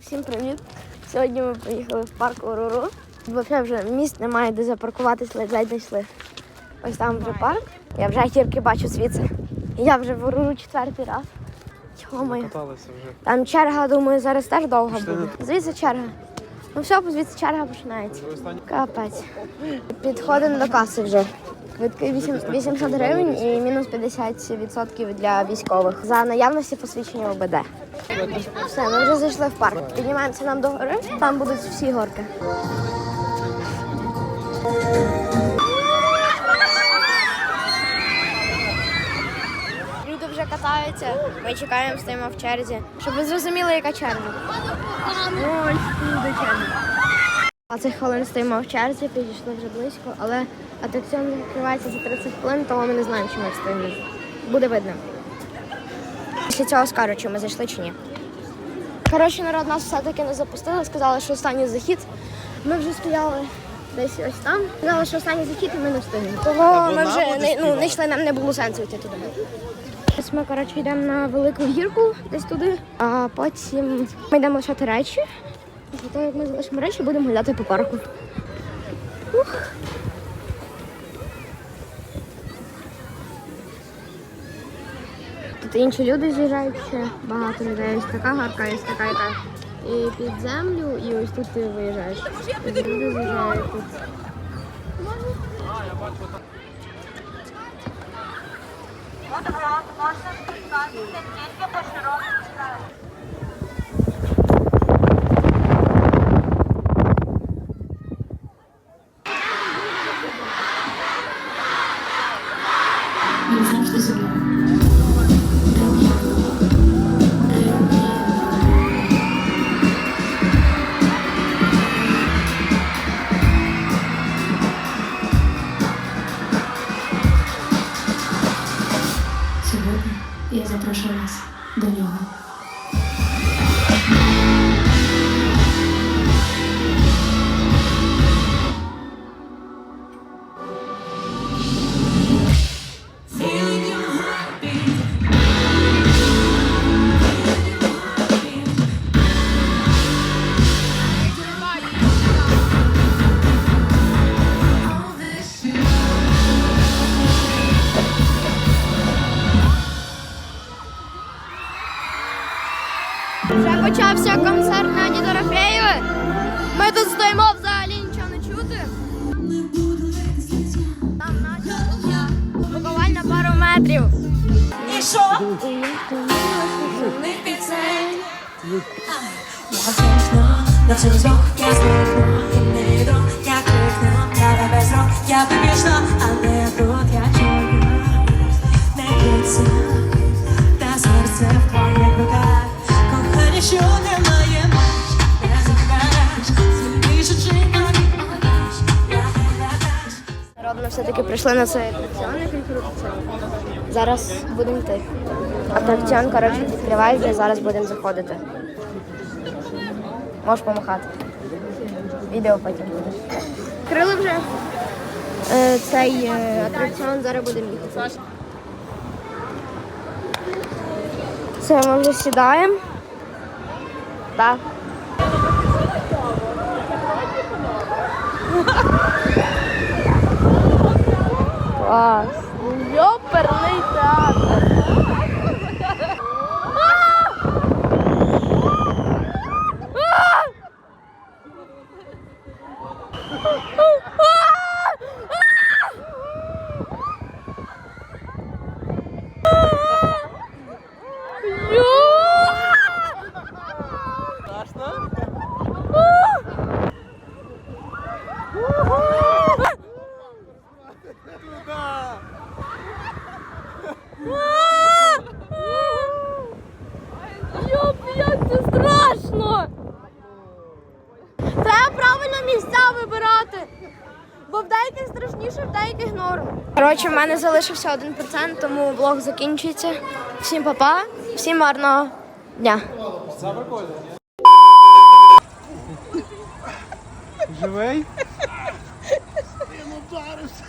Всім привіт! Сьогодні ми приїхали в парк Уруру. Взагалі вже місць немає, де запаркуватись, ледь-ледь знайшли. Ось там вже парк. Я вже гірки бачу звідси. Я вже в Уруру четвертий раз. Каталися вже. Там черга, думаю, зараз теж довго буде. Звідси черга. Ну все, звідси черга починається. Капець. Підходимо до каси вже. Квитки 8 800 гривень і мінус 50% для військових. За наявності посвідчення ОБД. Все, ми вже зайшли в парк. Піднімаємося нам до гори, там будуть всі горки. Люди вже катаються, ми чекаємо, стоїмо в черзі. Щоб ви зрозуміли, яка черга. Ось черга. А цих хвилин стоїмо в черзі, підійшли вже близько, але атракціон відкривається за 30 хвилин, тому ми не знаємо, чи ми встигнемо. Буде видно. Після цього скажуть, чи ми зайшли чи ні. Коротше, народ нас все-таки не запустили, сказали, що останній захід. Ми вже стояли десь ось там. Сказали, що останній захід і ми не встигнемо. Того ми вже не, ну, не йшли, нам не було сенсу йти туди. Зараз ми коротше йдемо на велику гірку десь туди, а потім ми йдемо лишати речі. Того, як ми залишимо речі, будемо гуляти по парку. Ух. Тут інші люди з'їжджають ще багато людей. Ось така гарка, ось така яка. І під землю, і ось тут ти виїжджаєш. Люди з'їжджають тут. Він мною. Сьогодні я запрошую вас до нього. Почався концерт Наді Дорофеєвої. Ми тут стоїмо взагалі нічого не чути. Там Надя, буквально пару метрів. І що? Не ми все-таки прийшли на цей атракціон. Зараз будемо йти. Атракціон, коротше, відкривається, зараз будемо заходити. Можеш помахати. Відео потім буде. Крили вже е, цей е, атракціон, зараз будемо їхати. Все, ми вже сідаємо. Так. навіть не деяких норм. Коротше, в мене залишився один процент, тому влог закінчується. Всім папа, всім гарного дня. Це прикольно. Живий? Я ударився.